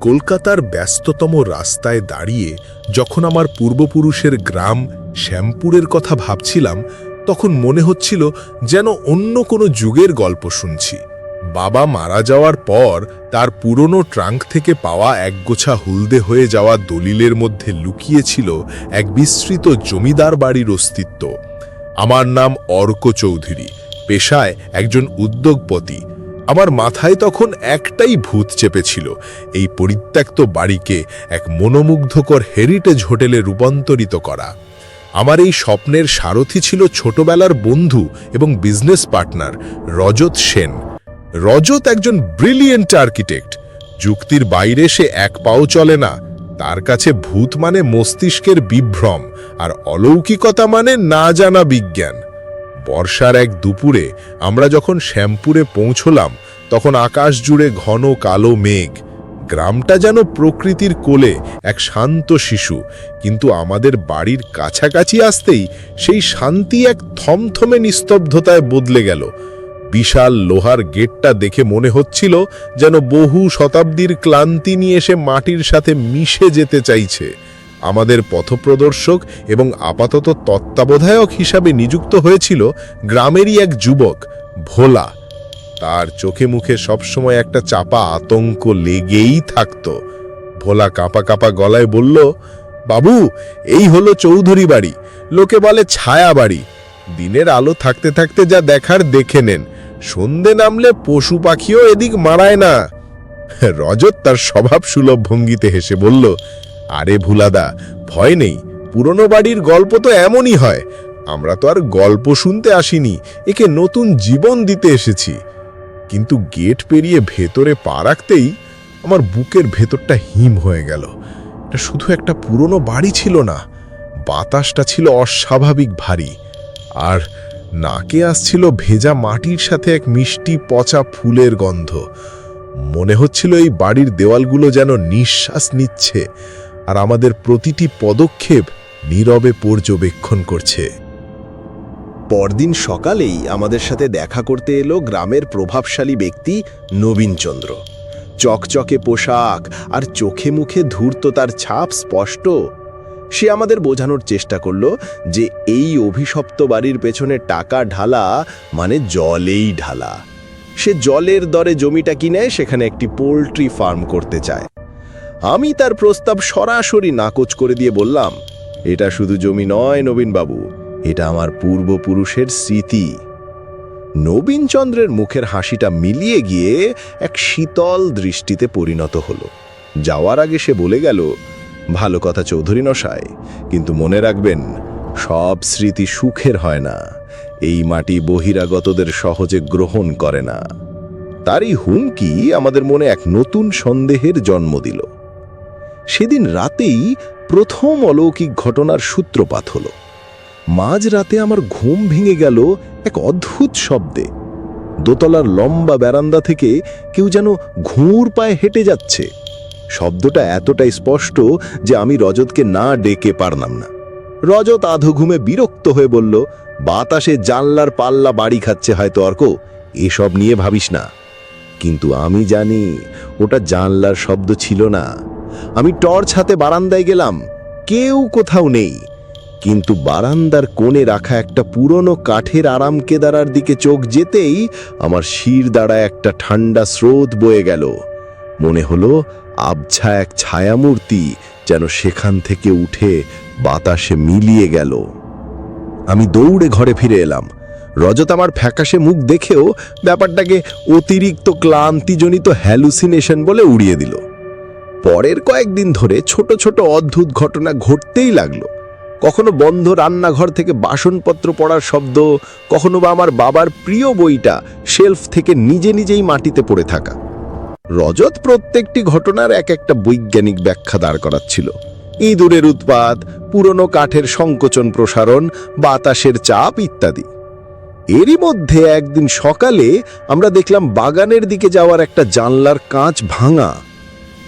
কলকাতার ব্যস্ততম রাস্তায় দাঁড়িয়ে যখন আমার পূর্বপুরুষের গ্রাম শ্যামপুরের কথা ভাবছিলাম, তখন মনে হচ্ছিল যেন অন্য কোনো যুগের গল্প শুনছি। বাবা মারা যাওয়ার পর তার পুরনো ট্রাঙ্ক থেকে পাওয়া একগোছা হুলদে হয়ে যাওয়া দলিলের মধ্যে লুকিয়েছিল এক বিস্তৃত জমিদার বাড়ির অস্তিত্ব। আমার নাম অর্ক চৌধুরী, পেশায় একজন উদ্যোগপতি। আমার মাথায় তখন একটাই ভূত চেপেছিল। এই পরিত্যক্ত বাড়িকে এক মনোমুগ্ধকর হেরিটেজ হোটেলে রূপান্তরিত করা। আমার এই স্বপ্নের সারথি ছিল ছোটবেলার বন্ধু এবং বিজনেস পার্টনার রজত সেন। রজত একজন ব্রিলিয়েন্ট আর্কিটেক্ট যুক্তির বাইরে সে এক পাও চলে না। তার কাছে ভূত মানে মস্তিষ্কের বিভ্রম, আর অলৌকিকতা মানে না জানা বিজ্ঞান। বর্ষার এক দুপুরে আমরা যখন শ্যামপুরে পৌঁছলাম, তখন আকাশ জুড়ে ঘন কালো মেঘ। গ্রামটা যেন প্রকৃতির কোলে এক শান্ত শিশু, কিন্তু আমাদের বাড়ির কাছাকাছি আসতেই সেই শান্তি এক থমথমে নিস্তব্ধতায় বদলে গেল। বিশাল লোহার গেটটা দেখে মনে হচ্ছিল যেন বহু শতাব্দীর ক্লান্তি নিয়ে এসে মাটির সাথে মিশে যেতে চাইছে। আমাদের পথপ্রদর্শক এবং আপাতত তত্ত্বাবধায়ক হিসাবে নিযুক্ত হয়েছিল গ্রামেরই এক যুবক, ভোলা। তার চোখে মুখে সবসময় একটা চাপা আতঙ্ক লেগেই থাকত। ভোলা কাঁপা কাঁপা গলায় বলল, বাবু, এই হলো চৌধুরী বাড়ি। লোকে বলে ছায়া বাড়ি। দিনের আলো থাকতে থাকতে যা দেখার দেখে নেন। সন্ধে নামলে পশু পাখিও এদিক মারায় না। রজত তার স্বভাব সুলভ ভঙ্গিতে হেসে বলল আরে ভুলাদা, ভয় নেই। পুরনো বাড়ির গল্প তো এমনই হয়। আমরা তো আর গল্প শুনতে আসিনি, একে নতুন জীবন দিতে এসেছি। কিন্তু গেট পেরিয়ে ভেতরে পা রাখতেই আমার বুকের ভেতরটা হিম হয়ে গেল। এটা শুধু একটা পুরনো বাড়ি ছিল না, বাতাসটা ছিল অস্বাভাবিক ভারী। আর নাকে আসছিল ভেজা মাটির সাথে এক মিষ্টি পচা ফুলের গন্ধ। মনে হচ্ছিল এই বাড়ির দেওয়ালগুলো যেন নিঃশ্বাস নিচ্ছে। আর আমাদের প্রতিটি পদক্ষেপ নীরবে পর্যবেক্ষণ করছে। পরদিন সকালেই আমাদের সাথে দেখা করতে এলো গ্রামের প্রভাবশালী ব্যক্তি নবীনচন্দ্র চকচকে পোশাক আর চোখে মুখে ধূর্ততার ছাপ স্পষ্ট। সে আমাদের বোঝানোর চেষ্টা করল যে এই অভিশপ্ত বাড়ির পেছনে টাকা ঢালা মানে জলেই ঢালা। সে জলের দরে জমিটা কিনে সেখানে একটি পোলট্রি ফার্ম করতে চায়। আমি তার প্রস্তাব সরাসরি নাকচ করে দিয়ে বললাম, এটা শুধু জমি নয়, নবীনবাবু, এটা আমার পূর্বপুরুষের স্মৃতি। নবীনচন্দ্রের মুখের হাসিটা মিলিয়ে গিয়ে এক শীতল দৃষ্টিতে পরিণত হলো। যাওয়ার আগে সে বলে গেল, ভালো কথা চৌধুরী নশায় কিন্তু মনে রাখবেন, সব স্মৃতি সুখের হয় না। এই মাটি বহিরাগতদের সহজে গ্রহণ করে না। তারই হুমকি আমাদের মনে এক নতুন সন্দেহের জন্ম দিল। সেদিন রাতেই প্রথম অলৌকিক ঘটনার সূত্রপাত হল। মাঝ রাতে আমার ঘুম ভেঙে গেল এক অদ্ভুত শব্দে। দোতলার লম্বা বেরান্দা থেকে কেউ যেন ঘুর পায়ে হেঁটে যাচ্ছে। শব্দটা এতটাই স্পষ্ট যে আমি রজতকে না ডেকে পারলাম না। রজত আধো ঘুমে বিরক্ত হয়ে বলল, বাতাসে জানলার পাল্লা বাড়ি খাচ্ছে হয়তো অর্ক, এসব নিয়ে ভাবিস না। কিন্তু আমি জানি ওটা জানলার শব্দ ছিল না। আমি টর্চ হাতে বারান্দায় গেলাম। কেউ কোথাও নেই। কিন্তু বারান্দার কোণে রাখা একটা পুরনো কাঠের আরাম কেদারার দিকে চোখ যেতেই আমার শির দ্বারা একটা ঠান্ডা স্রোত বয়ে গেল। মনে হলো আবছা এক ছায়ামূর্তি যেন সেখান থেকে উঠে বাতাসে মিলিয়ে গেল। আমি দৌড়ে ঘরে ফিরে এলাম। রজত আমার ফ্যাকাশে মুখ দেখেও ব্যাপারটাকে অতিরিক্ত ক্লান্তিজনিত হ্যালুসিনেশন বলে উড়িয়ে দিল। পরের কয়েকদিন ধরে ছোট ছোট অদ্ভুত ঘটনা ঘটতেই লাগল। কখনো বন্ধ রান্নাঘর থেকে বাসনপত্র পড়ার শব্দ, কখনো বা আমার বাবার প্রিয় বইটা শেলফ থেকে নিজে নিজেই মাটিতে পড়ে থাকা। রজত প্রত্যেকটি ঘটনার এক একটা বৈজ্ঞানিক ব্যাখ্যা দাঁড় করাচ্ছিল। ইঁদুরের উৎপাত, পুরনো কাঠের সংকোচন প্রসারণ, বাতাসের চাপ ইত্যাদি। এরই মধ্যে একদিন সকালে আমরা দেখলাম বাগানের দিকে যাওয়ার একটা জানলার কাঁচ ভাঙা।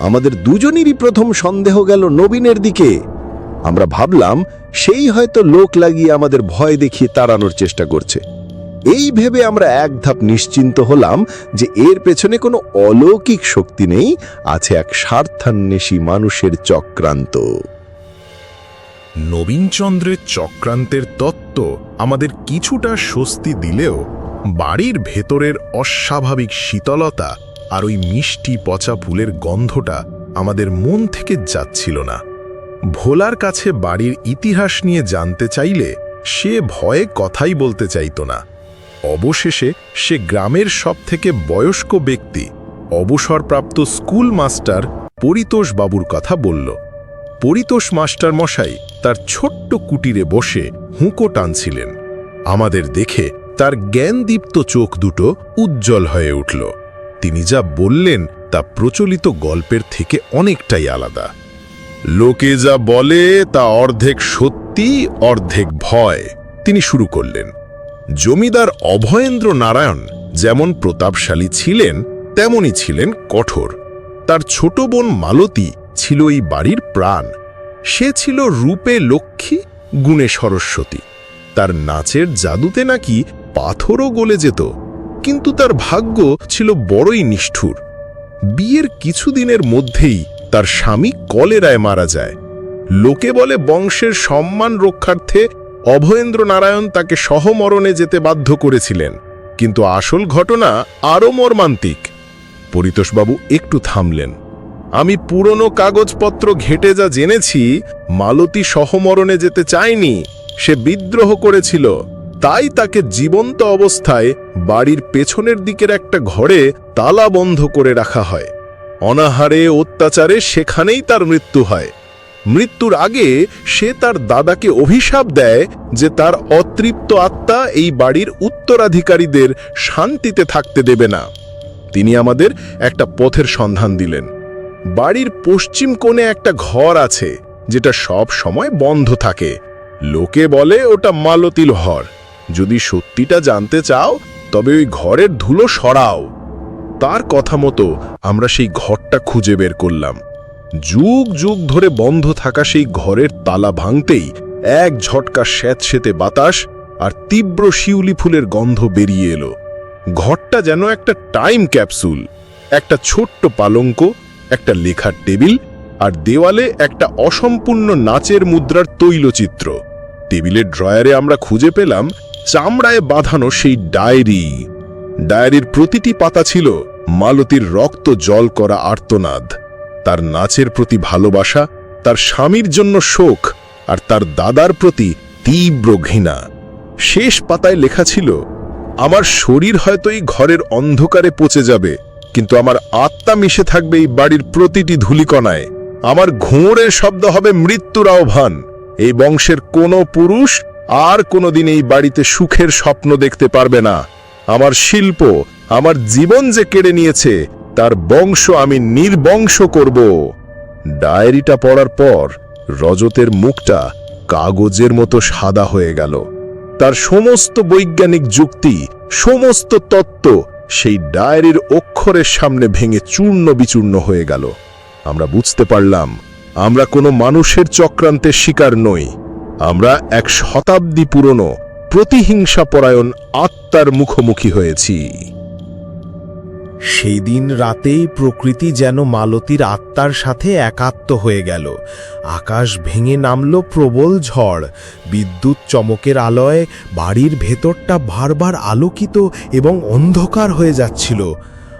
আমাদের দুজনেরই প্রথম সন্দেহ গেল নবীনের দিকে। আমরা ভাবলাম, সেই হয়তো লোক লাগিয়ে আমাদের ভয় দেখিয়ে তাড়ানোর চেষ্টা করছে। এই ভেবে আমরা এক ধাপ নিশ্চিন্ত হলাম যে এর পেছনে কোনো অলৌকিক শক্তি নেই, আছে এক স্বার্থান্বেষী মানুষের চক্রান্ত। নবীনচন্দ্রের চক্রান্তের তত্ত্ব আমাদের কিছুটা স্বস্তি দিলেও বাড়ির ভেতরের অস্বাভাবিক শীতলতা আর ওই মিষ্টি পচা ফুলের গন্ধটা আমাদের মন থেকে যাচ্ছিল না। ভোলার কাছে বাড়ির ইতিহাস নিয়ে জানতে চাইলে সে ভয়ে কথাই বলতে চাইত না। অবশেষে সে গ্রামের সবথেকে বয়স্ক ব্যক্তি, অবসরপ্রাপ্ত স্কুল মাস্টার পরিতোষ বাবুর কথা বলল। পরিতোষ মাস্টার মশাই তার ছোট্ট কুটিরে বসে হুঁকো টানছিলেন। আমাদের দেখে তার জ্ঞানদীপ্ত চোখ দুটো উজ্জ্বল হয়ে উঠল। তিনি যা বললেন তা প্রচলিত গল্পের থেকে অনেকটাই আলাদা। লোকে যা বলে তা অর্ধেক সত্যি, অর্ধেক ভয়। তিনি শুরু করলেন। জমিদার অভয়েন্দ্র নারায়ণ যেমন প্রতাপশালী ছিলেন তেমনই ছিলেন কঠোর। তার ছোট বোন মালতী ছিল এই বাড়ির প্রাণ। সে ছিল রূপে লক্ষ্মী, গুণে সরস্বতী। তার নাচের জাদুতে নাকি পাথরও গলে যেত। কিন্তু তার ভাগ্য ছিল বড়ই নিষ্ঠুর। বিয়ের কিছুদিনের মধ্যেই তার স্বামী কলেরায় মারা যায়। লোকে বলে বংশের সম্মান রক্ষার্থে অভয়েন্দ্র নারায়ণ তাকে সহমরণে যেতে বাধ্য করেছিলেন। কিন্তু আসল ঘটনা আরও মর্মান্তিক। পরিতোষবাবু একটু থামলেন। আমি পুরনো কাগজপত্র ঘেটে যা জেনেছি, মালতী সহমরণে যেতে চায়নি, সে বিদ্রোহ করেছিল। তাই তাকে জীবন্ত অবস্থায় বাড়ির পেছনের দিকের একটা ঘরে তালা বন্ধ করে রাখা হয়। অনাহারে অত্যাচারে সেখানেই তার মৃত্যু হয়। মৃত্যুর আগে সে তার দাদাকে অভিশাপ দেয় যে তার অতৃপ্ত আত্মা এই বাড়ির উত্তরাধিকারীদের শান্তিতে থাকতে দেবে না। তিনি আমাদের একটা পথের সন্ধান দিলেন। বাড়ির পশ্চিম কোণে একটা ঘর আছে, যেটা সব সময় বন্ধ থাকে। লোকে বলে ওটা মালতিল ঘর যদি সত্যিটা জানতে চাও, তবে ওই ঘরের ধুলো সরাও। তার কথা মতো আমরা সেই ঘরটা খুঁজে বের করলাম। যুগ যুগ ধরে বন্ধ থাকা সেই ঘরের তালা ভাঙতেই এক ঝটকা স্যাঁতসেতে বাতাস আর তীব্র শিউলি ফুলের গন্ধ বেরিয়ে এলো। ঘরটা যেন একটা টাইম ক্যাপসুল, একটা ছোট্ট পালঙ্ক, একটা লেখার টেবিল আর দেওয়ালে একটা অসম্পূর্ণ নাচের মুদ্রার তৈলচিত্র। টেবিলের ড্রয়ারে আমরা খুঁজে পেলাম চামড়ায় বাঁধানো সেই ডায়েরি। ডায়েরির প্রতিটি পাতা ছিল মালতীর রক্ত জল করা আর্তনাদ। তার নাচের প্রতি ভালোবাসা, তার স্বামীর জন্য শোক আর তার দাদার প্রতি তীব্র ঘৃণা। শেষ পাতায় লেখা ছিল, আমার শরীর হয়তো এই ঘরের অন্ধকারে পচে যাবে, কিন্তু আমার আত্মা মিশে থাকবে এই বাড়ির প্রতিটি ধুলিকণায়। আমার ঘোরের শব্দ হবে মৃত্যুর আহ্বান। এই বংশের কোনো পুরুষ আর কোনোদিন এই বাড়িতে সুখের স্বপ্ন দেখতে পারবে না। আমার শিল্প, আমার জীবন যে কেড়ে নিয়েছে, তার বংশ আমি নির্বংশ করব। ডায়েরিটা পড়ার পর রজতের মুখটা কাগজের মতো সাদা হয়ে গেল। তার সমস্ত বৈজ্ঞানিক যুক্তি, সমস্ত তত্ত্ব সেই ডায়েরির অক্ষরের সামনে ভেঙে চূর্ণ বিচূর্ণ হয়ে গেল। আমরা বুঝতে পারলাম, আমরা কোনো মানুষের চক্রান্তের শিকার নই। আমরা এক শতাব্দী পুরনো প্রতিহিংসাপরায়ণ আত্মার মুখোমুখি হয়েছি। সেই দিন রাতেই প্রকৃতি যেন মালতীর আত্মার সাথে একাত্ম হয়ে গেল। আকাশ ভেঙে নামল প্রবল ঝড়। বিদ্যুৎ চমকের আলোয় বাড়ির ভেতরটা বারবার আলোকিত এবং অন্ধকার হয়ে যাচ্ছিল।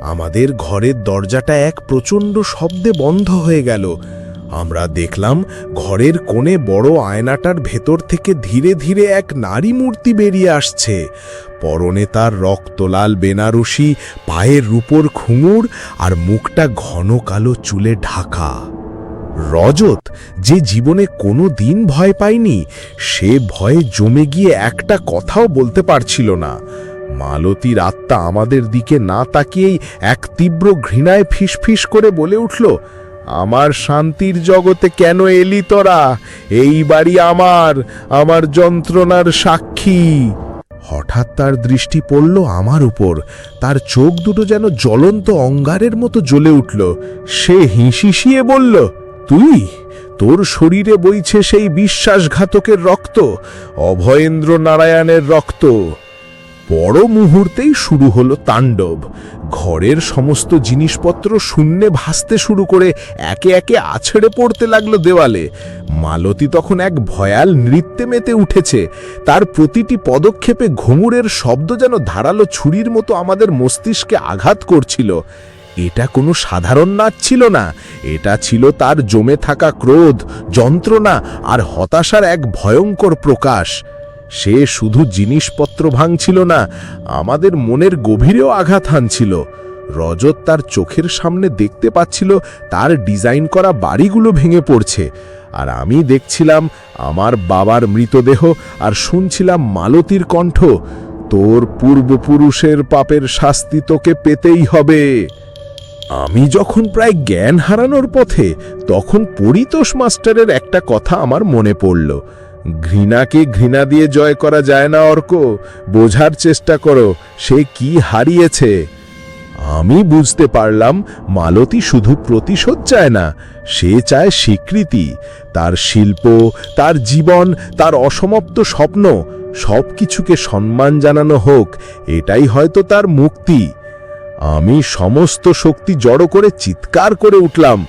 আমাদের ঘরের দরজাটা এক প্রচণ্ড শব্দে বন্ধ হয়ে গেল। আমরা দেখলাম ঘরের কোণে বড় আয়নাটার ভেতর থেকে ধীরে ধীরে এক নারী মূর্তি বেরিয়ে আসছে। পরনে তার রক্তলাল বেনারসি, পায়ের রূপর খুঙুর আর মুখটা ঘন কালো চুলে ঢাকা। রজত, যে জীবনে কোনো দিন ভয় পায়নি, সে ভয়ে জমে গিয়ে একটা কথাও বলতে পারছিল না। মালতীর আত্মা আমাদের দিকে না তাকিয়েই এক তীব্র ঘৃণায় ফিসফিস করে বলে উঠল আমার শান্তির জগতে কেন এলি তোরা? এই বাড়ি আমার আমার যন্ত্রণার সাক্ষী। হঠাৎ তার দৃষ্টি পড়ল আমার উপর। তার চোখ দুটো যেন জ্বলন্ত অঙ্গারের মতো জ্বলে উঠল। সে হিঁশিসিয়ে বলল, তুই? তোর শরীরে বইছে সেই বিশ্বাসঘাতকের রক্ত অভয়েন্দ্র নারায়ণের রক্ত। পর মুহূর্তেই শুরু হলো তাণ্ডব। ঘরের সমস্ত জিনিসপত্র শূন্যে ভাসতে শুরু করে একে একে আছড়ে পড়তে লাগল দেওয়ালে। মালতী তখন এক ভয়াল নৃত্যে মেতে উঠেছে। তার প্রতিটি পদক্ষেপে ঘুঙুরের শব্দ যেন ধারালো ছুরির মতো আমাদের মস্তিষ্কে আঘাত করছিল। এটা কোনো সাধারণ নাচ ছিল না। এটা ছিল তার জমে থাকা ক্রোধ, যন্ত্রণা আর হতাশার এক ভয়ঙ্কর প্রকাশ। সে শুধু জিনিসপত্র ভাঙছিল না, আমাদের মনের গভীরেও আঘাত হানছিল। রজত তার চোখের সামনে দেখতে পাচ্ছিল তার ডিজাইন করা বাড়িগুলো ভেঙে পড়ছে। আর আমি দেখছিলাম আমার বাবার মৃতদেহ আর শুনছিলাম মালতীর কণ্ঠ, তোর পূর্বপুরুষের পাপের শাস্তি তোকে পেতেই হবে। আমি যখন প্রায় জ্ঞান হারানোর পথে, তখন পরিতোষ মাস্টারের একটা কথা আমার মনে পড়ল। ঘৃণাকে ঘৃণা দিয়ে জয় করা যায় না, অর্ক। বোঝার চেষ্টা করো, সে কি হারিয়েছে। আমি বুঝতে পারলাম, মালতী শুধু প্রতিশোধ চায় না, সে চায় স্বীকৃতি। তার শিল্প, তার জীবন, তার অসমাপ্ত স্বপ্ন সব কিছুকে সম্মান জানানো হোক, এটাই হয়তো তার মুক্তি। আমি সমস্ত শক্তি জড়ো করে চিৎকার করে উঠলাম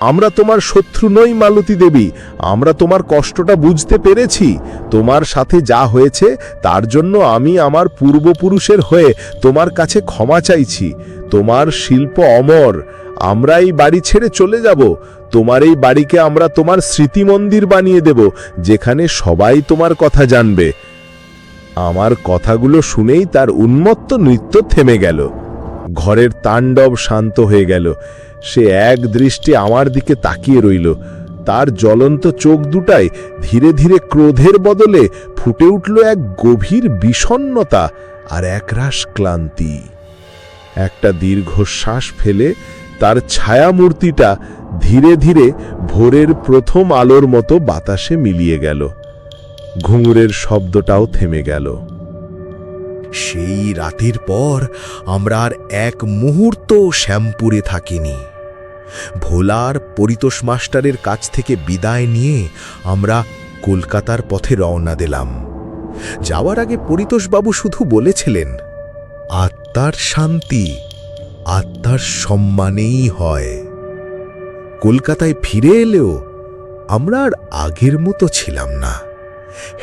আমরা তোমার শত্রু নই, মালতী দেবী। আমরা তোমার কষ্টটা বুঝতে পেরেছি। তোমার সাথে যা হয়েছে, তার জন্য আমি আমার পূর্বপুরুষের হয়ে তোমার কাছে ক্ষমা চাইছি। তোমার শিল্প অমর। আমরা এই বাড়ি ছেড়ে চলে যাব। তোমার এই বাড়িকে আমরা তোমার স্মৃতি মন্দির বানিয়ে দেব, যেখানে সবাই তোমার কথা জানবে। আমার কথাগুলো শুনেই তার উন্মত্ত নৃত্য থেমে গেল। ঘরের তাণ্ডব শান্ত হয়ে গেল। সে এক দৃষ্টি আমার দিকে তাকিয়ে রইল। তার জ্বলন্ত চোখ দুটায় ধীরে ধীরে ক্রোধের বদলে ফুটে উঠল এক গভীর বিষণ্নতা আর একরাশ ক্লান্তি। একটা দীর্ঘশ্বাস ফেলে তার ছায়ামূর্তিটা ধীরে ধীরে ভোরের প্রথম আলোর মতো বাতাসে মিলিয়ে গেল। ঘুঙুরের শব্দটাও থেমে গেল। সেই রাতের পর আমরা আর এক মুহূর্ত শ্যামপুরে থাকিনি। ভোলার পরিতোষ মাস্টারের কাছ থেকে বিদায় নিয়ে আমরা কলকাতার পথে রওনা দিলাম। যাওয়ার আগে পরিতোষবাবু শুধু বলেছিলেন, আত্মার শান্তি আত্মার সম্মানেই হয়। কলকাতায় ফিরে এলেও আমরা আর আগের মতো ছিলাম না।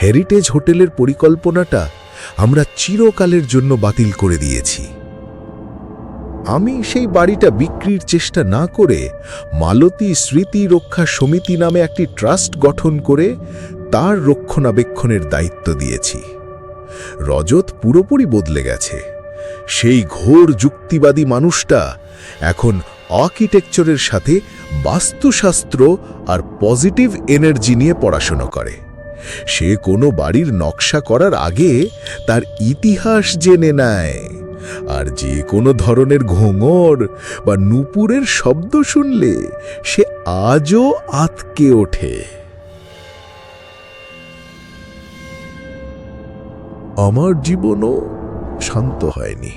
হেরিটেজ হোটেলের পরিকল্পনাটা আমরা চিরকালের জন্য বাতিল করে দিয়েছি। আমি সেই বাড়িটা বিক্রির চেষ্টা না করে মালতী স্মৃতি রক্ষা সমিতি নামে একটি ট্রাস্ট গঠন করে তার রক্ষণাবেক্ষণের দায়িত্ব দিয়েছি। রজত পুরোপুরি বদলে গেছে। সেই ঘোর যুক্তিবাদী মানুষটা এখন আর্কিটেকচারের সাথে বাস্তুশাস্ত্র আর পজিটিভ এনার্জি নিয়ে পড়াশোনা করে। সে কোনো বাড়ির নকশা করার আগে তার ইতিহাস জেনে নেয়। আর যে কোনো ধরনের ঘোঙর বা নুপুরের শব্দ শুনলে সে আজও আতকে ওঠে। আমার জীবনও শান্ত হয়নি।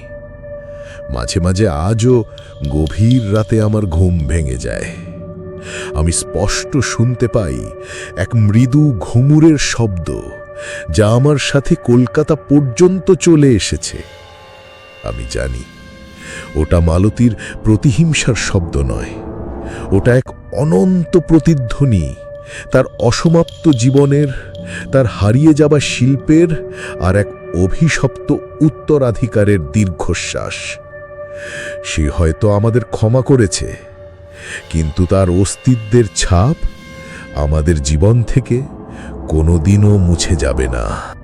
মাঝে মাঝে আজও গভীর রাতে আমার ঘুম ভেঙে যায়। আমি স্পষ্ট শুনতে পাই এক মৃদু ঘুমুরের শব্দ যা আমার সাথে কলকাতা পর্যন্ত চলে এসেছে। আমি জানি। ওটা মালতীর প্রতিহিংসার শব্দ নয়। ওটা এক অনন্ত প্রতিধ্বনি। তার অসমাপ্ত জীবনের, তার হারিয়ে যাওয়া শিল্পের আর এক অভিশপ্ত উত্তরাধিকারের দীর্ঘশ্বাস। সে হয়তো আমাদের ক্ষমা করেছে, কিন্তু তার অস্তিত্বের ছাপ আমাদের জীবন থেকে কোনোদিনও মুছে যাবে না।